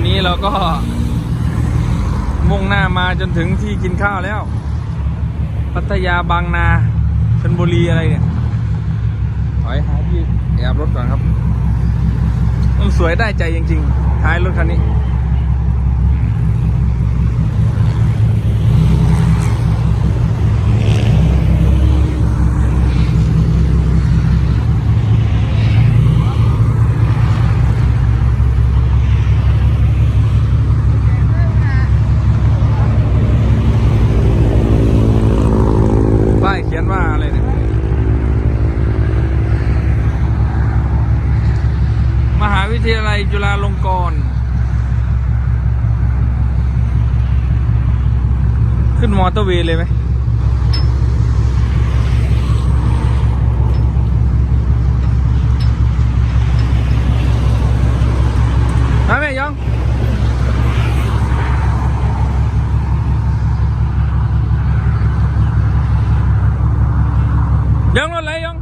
อนนี้เราก็ มุ่งหน้ามาจนถึงที่กินข้าวแล้ว พัทยาบางนาชนบุรีอะไรเนี่ยถอยหาที่แอบรถก่อนครับมันสวยได้ใจจริงๆท้ายรถคันนี้ ป้ายเขียนว่าอะไรเนี่ย มหาวิ ทยาลัยจุฬาลงกรณ์ขึ้นมอเตอร์เวย์เลยไหมมาแม่ยอง ยังรถอะไรยัง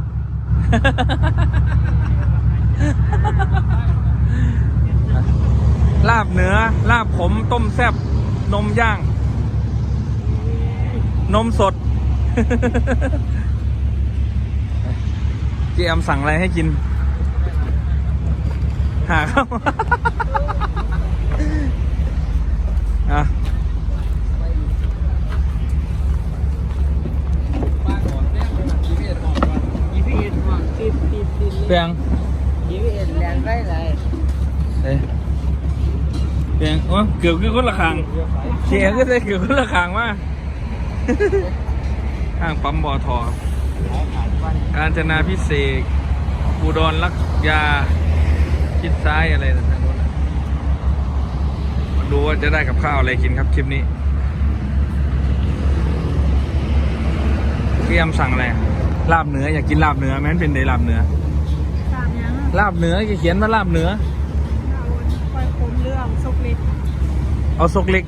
ลาบเหนือ ลาบข มต้มแซบนมย่าง นมสด เจมสั่งอะไรให้กิน หาเข้าอะ GPS มองติดติดติดเปียง GPS แรงได้เลย เอ้ยเปียงโอ้เกือบคือคนละคางเสียงก็ได้เกือบคนละคางมาข้างปั๊มบอทอครับการจนาพิเศษกอุดรลักยาคิดซ้ายอะไรนะทางโน้นน่ะมาดูว่าจะได้กับข้าวอะไรกินครับคลิปนี้พี่ยมสั่งอะไรลาบเหนืออยากกินลาบเหนือแม้นเป็นเดลาบเหนือสามยังลาบเหนือเขียนว่าลาบเหนือ เอาคอยคมเรื่องสุกเล็ก เอาซกเล็ก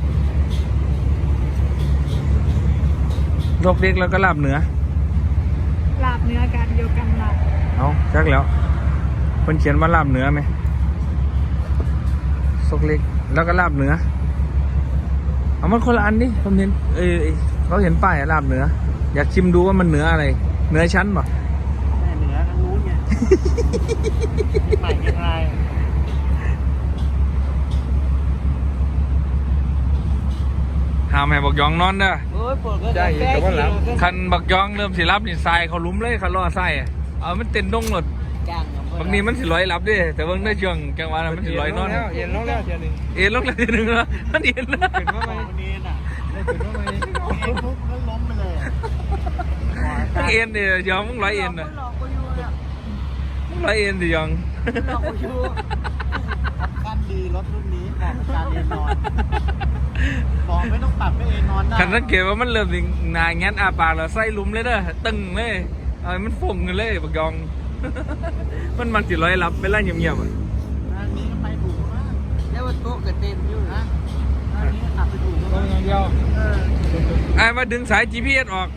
ซกเล็กแล้วก็ลาบเหนือ ลาบเนื้อกันเดียวกันลาบเอาจักแล้วเพิ่นเขียนว่าลาบเหนือไหมซกเล็กแล้วก็ลาบเหนือ เอามันคนละอันดิผมเห็นเอยเอ้ยเขาเห็นป้ายอะลาบเหนือ อยากชิมดูว่ามันเหนืออะไร เหนือชั้นป่ะเหนือทางนู้นเนี่ยใหม่ยังไง หามให้บักยองนอนเด้อโอ้ยปวดก็ได้อยู่แต่ว่าหลับคันบักยองเริ่มสิรับนี่ทรายเขาหลุ้มเลยคันล่อไส้อะเอามันเต้นดงหลดจ้างกับบางนี้มันสิร้อยรับเดิแต่บางได้ช่วงกลางวันอะมันสิร้อยนอนเย็นลงแล้วเดี๋ยวนี้เอ็นลงเลยทีหนึงแล้วมันเอ็นแล้วเป็นว่าขไงองนี้น่ะได้เป็นว่าไงเอ็นปุ๊บก็ล้มไปเลยอะมึงเอ็นเดียองมึงร้อยเอ็นหลนะอกหลอกกูอยู่เนี่ยมึงร้อยเอ็นดิยองหลอกกูอยู่ กันดีรถรุ่นนี้เหมาะกับการเอ็นนอนบอกไม่ต้องปรับไม่ เอ็นนอนได้คันสังเกตว่ามันเริ่มสิหนาแงนอาปากแล้วไส้หลุมเลยเด้อตึงเลยเอาให้มันฟงกันเลยบักยอง มันมันสิร้อยรับเวลาเงียบๆอะอันนี้ก็ไปถูกมากแล้วว่าโต๊ะก็เต็มอยู่นะอันนี้ก็ขับไปถูกต้อมางกอย่างเดียวเออไอ้มาดึงสาย GPS ออก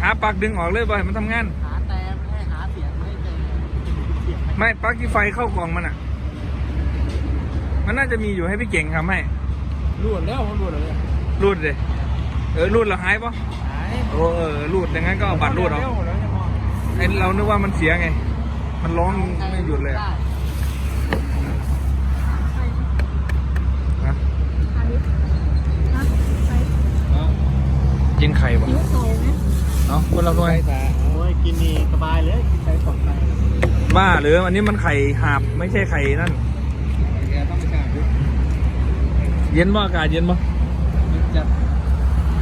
หาปลักดึงออกเลยบ่ให้มันทำงาน หาแต่ไม่ให้หาเสียงไม่ให้เจอเสียงไม่ปลั๊กที่ไฟเข้ากล่องมันอะ มันน่าจะมีอยู่ให้พี่เก่งทำให้รูดแล้วผมรูดแล้วเนี่ยรูดเลย เออรูดแล้วหายปะหายโอ้เออรูดอย่างงั้นก็เอาบัตรรูดเอาแล้วแล้วจะมองไอเรานึกว่ามันเสียไง มันร้องไม่หยุดเลยอะนะอันนี้ฮะไปกินไข่ปะหิวโซไหมเนาะคนละคนไปตาโอ้ยกินนี่สบายเลยกินไปสองไปบ้าหรืออันนี้มันไข่หาบไม่ใช่ไข่นั่นแกต้องไปกราบยุเย็นบ่อากาศเย็นบ่จัด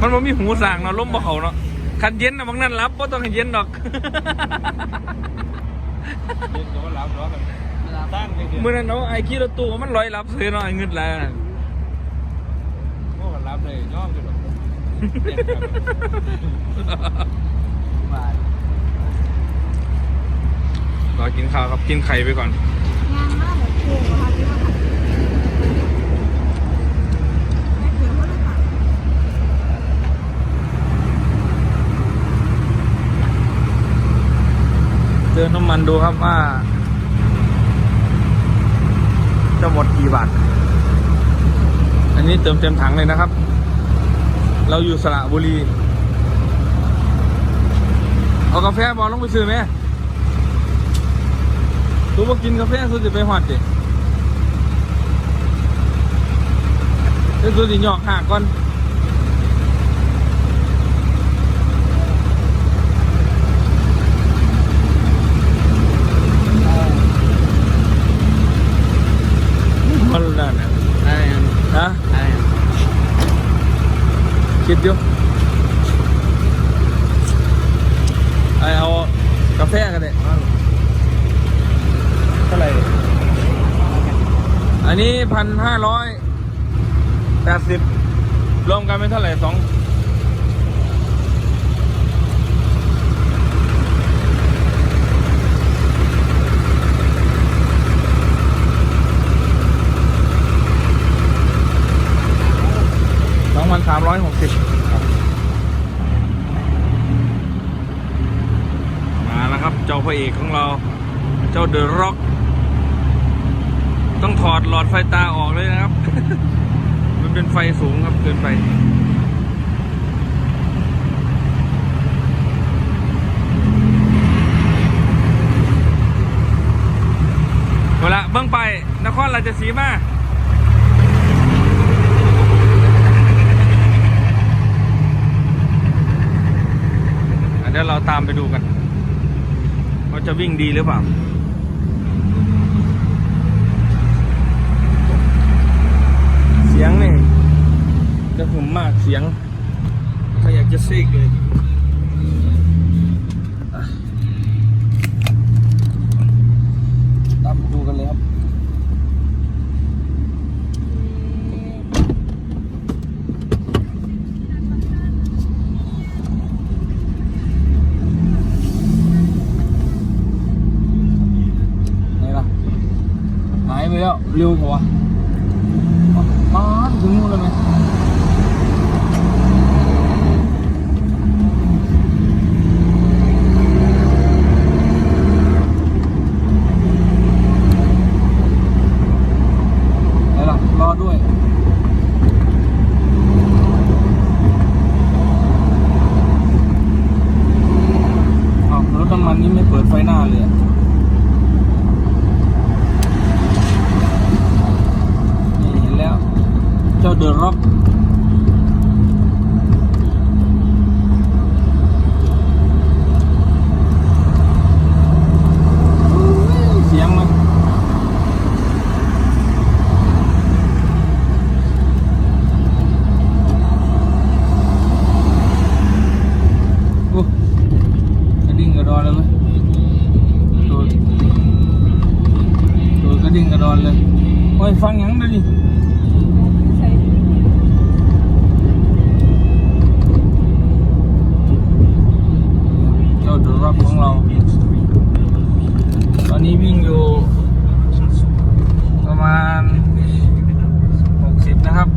มันบ่มีหูสร้างเนาะลมบ่เขาเนาะคันเย็นนะบางนั้นรับบ่ต้องให้เย็นดอกเย็นกับว่าหลับร้อนกันตั้งไปเดียวเมื่อนั้นเนาะไอ้ขี้รถตู้มันลอยรับซื้อเนาะไอ้เงึดแล้วโอ้หลับเลยย่อมจุดบาทรอกินข้าวครับกินไข่ไปก่อนงานมากแบบโค้งนะคะที่ว่าแม่เขียวว่าหรือเปล่า เติมน้ำมันดูครับว่า จะหมดกี่บาท อันนี้เติมเต็มถังเลยนะครับ เราอยู่สระบุรี เอากาแฟบอลลงไปซื้อไหมตัวมากินกาแฟสุดจะไปหอดดิเดี๋ยวสุดจะหยอกหักก่อนนั่นน่ะ อะไรอะ ฮะ อะไรอะ คิด อยู่ไอเอากาแฟกันเลยเท่าไหร่อันนี้พันห้าร้อยแปดสิบรวมกันเป็นเท่าไหร่สอง สองพันสามร้อยหกสิบมาแล้วครับ เจ้าพระเอกของเรา เจ้าเดอะร็อก ต้องถอดหลอดไฟตาออกเลยนะครับ มันเป็นไฟสูงครับเกินไปเวลาเบื้องไป นครราชสีมา อะเดี๋ยวเรา ตามไปดูกันว่าจะวิ่งดีหรือเปล่าเสียงนี่จะหึมมากเสียงถ้าอยากจะซิกเลยอะตามไปดูกันเลยครับ ไหนล่ะหายไปแล้ว เร็วกว่ามาถึงนู่นเลยไหมไหนล่ะรอด้วยรถน้ำมันนี่ไม่เปิดไฟหน้าเลยอะ นี่เห็นแล้ว เจ้าเดอะร็อกเสียงมันโอ้กระดิ่งกระดอนเลยไหมโดดโดดกระดิ่งกระดอนเลยโอ้ยฟังหยังเลยดิ ใช่ เจ้าเดอะร็อกของเรา ตอนนี้วิ่งอยู่ ประมาณ 60 นะครับ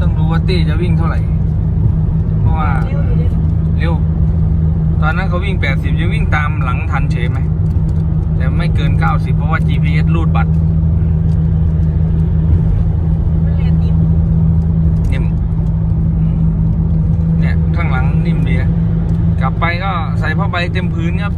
ต้องดูว่าตี้จะวิ่งเท่าไหร่ เพราะว่า เร็วอยู่เลย เร็ว ตอนนั้นเขาวิ่ง 80 จะวิ่งตามหลังทันเฉยไหม แต่ไม่เกิน 90 เพราะว่า GPS รูดบัตรมันเรียนนิ่มนิ่มเนี่ย ข้างหลังนิ่มดีนะกลับไปก็ใส่ผ้าใบเต็มพื้นครับ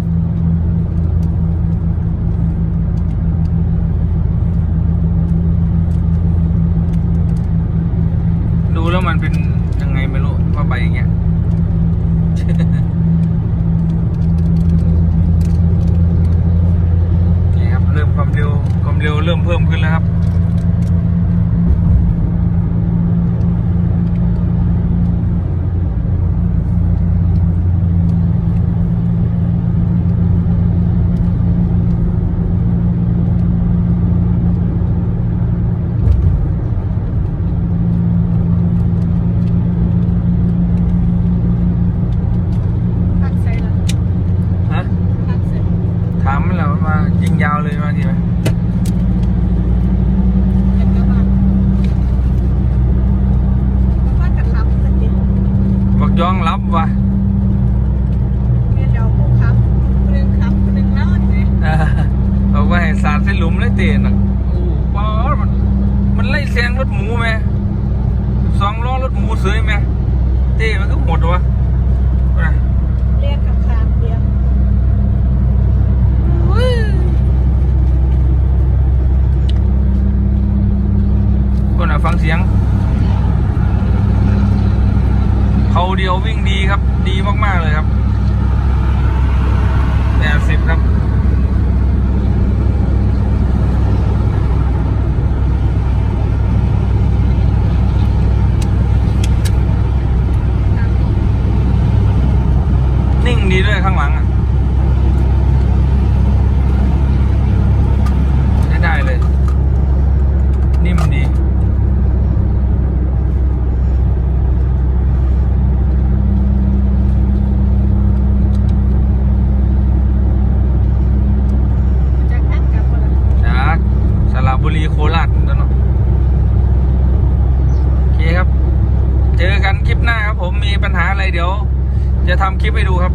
จะทำคลิปให้ดูครับ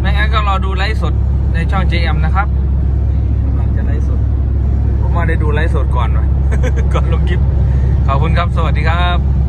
ไม่งั้นก็รอดูไลฟ์สดในช่อง JM นะครับกำลังจะไลฟ์สด ผมมาได้ดูไลฟ์สดก่อนไหมก่อนลงคลิป ขอบคุณครับ สวัสดีครับ